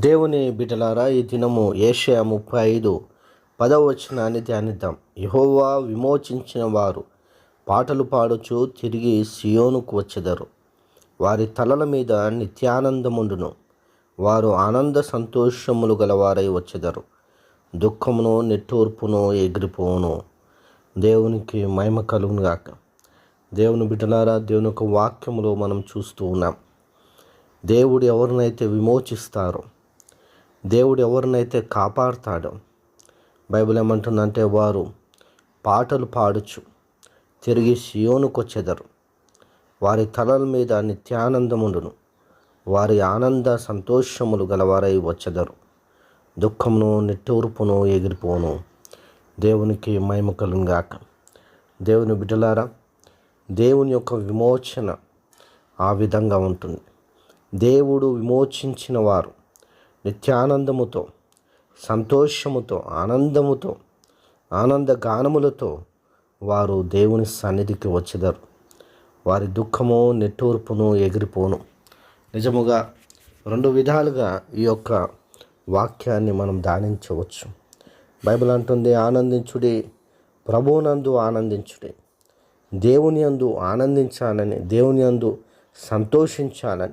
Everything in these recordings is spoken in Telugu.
దేవుని బిడ్డలారా ఈ దినము ఏషియా ముప్పై ఐదు పదవ వచనాన్ని ధ్యానిద్దాం. యహోవా విమోచించిన వారు పాటలు పాడుచు తిరిగి సియోనుకు వచ్చెదరు. వారి తలల మీద నిత్యానందముండును. వారు ఆనంద సంతోషములు గలవారై వచ్చెదరు. దుఃఖమును నిట్టూర్పును ఎగిరిపోవును. దేవునికి మహిమ కలుగునుగాక దేవుని బిడ్డలారా దేవుని యొక్క వాక్యములో మనం చూస్తూ ఉన్నాం. దేవుడు ఎవరినైతే విమోచిస్తారో దేవుడు ఎవరినైతే కాపాడుతాడో బైబిల్ ఏమంటుందంటే వారు పాటలు పాడుచు తిరిగి సియోనుకొచ్చెదరు. వారి తలల మీద నిత్యానందముండును. వారి ఆనంద సంతోషములు గలవారై వచ్చెదరు. దుఃఖమును నిట్టూర్పును ఎగిరిపోను దేవునికి మహిమ కలుగాక దేవుని బిడ్డలారా దేవుని యొక్క విమోచన ఆ విధంగా ఉంటుంది. దేవుడు విమోచించిన వారు నిత్యానందముతో సంతోషముతో ఆనందముతో ఆనంద గానములతో వారు దేవుని సన్నిధికి వచ్చేదారు. వారి దుఃఖము నెట్టూర్పును ఎగిరిపోను. నిజముగా రెండు విధాలుగా ఈ యొక్క వాక్యాన్ని మనం ధ్యానించవచ్చు. బైబిల్ అంటుంది ఆనందించుడి ప్రభువునందు ఆనందించుడి. దేవుని అందు ఆనందించాలని దేవుని అందు సంతోషించాలని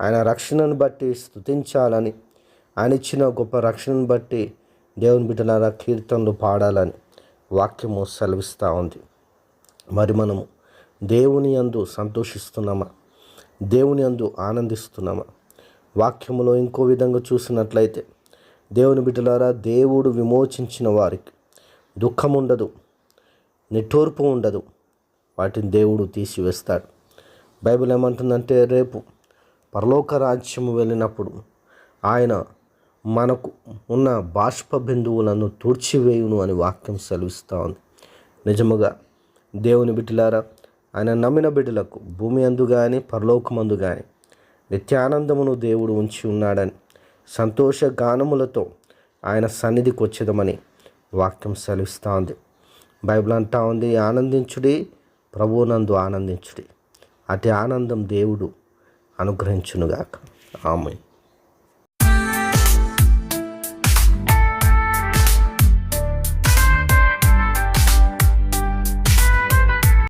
ఆయన రక్షణను బట్టి స్థుతించాలని ఆయన ఇచ్చిన గొప్ప రక్షణను బట్టి దేవుని బిడ్డలారా కీర్తనలు పాడాలని వాక్యము సెలవిస్తూ ఉంది. మరి మనము దేవుని అందు సంతోషిస్తున్నామా? దేవుని అందు ఆనందిస్తున్నామా? వాక్యములో ఇంకో విధంగా చూసినట్లయితే దేవుని బిడ్డలారా దేవుడు విమోచించిన వారికి దుఃఖం ఉండదు నిట్టూర్పు ఉండదు. వాటిని దేవుడు తీసివేస్తాడు. బైబిల్ ఏమంటుందంటే రేపు పరలోక రాజ్యము వెళ్ళినప్పుడు ఆయన మనకు ఉన్న బాష్ప బిందువులను తుడిచివేయును అని వాక్యం సెలవిస్తూ ఉంది. నిజముగా దేవుని బిడ్డలారా ఆయన నమ్మిన బిడ్డలకు భూమి అందు కానీ పరలోకమందు కానీ నిత్యానందమును దేవుడు ఉంచి ఉన్నాడని సంతోష గానములతో ఆయన సన్నిధికి వచ్చేదమని వాక్యం సెలవిస్తూ ఉంది. బైబిల్ అంటా ఉంది ఆనందించుడి ప్రభువునందు ఆనందించుడి. అతి ఆనందం దేవుడు అనుగ్రహించునుగాక. ఆమె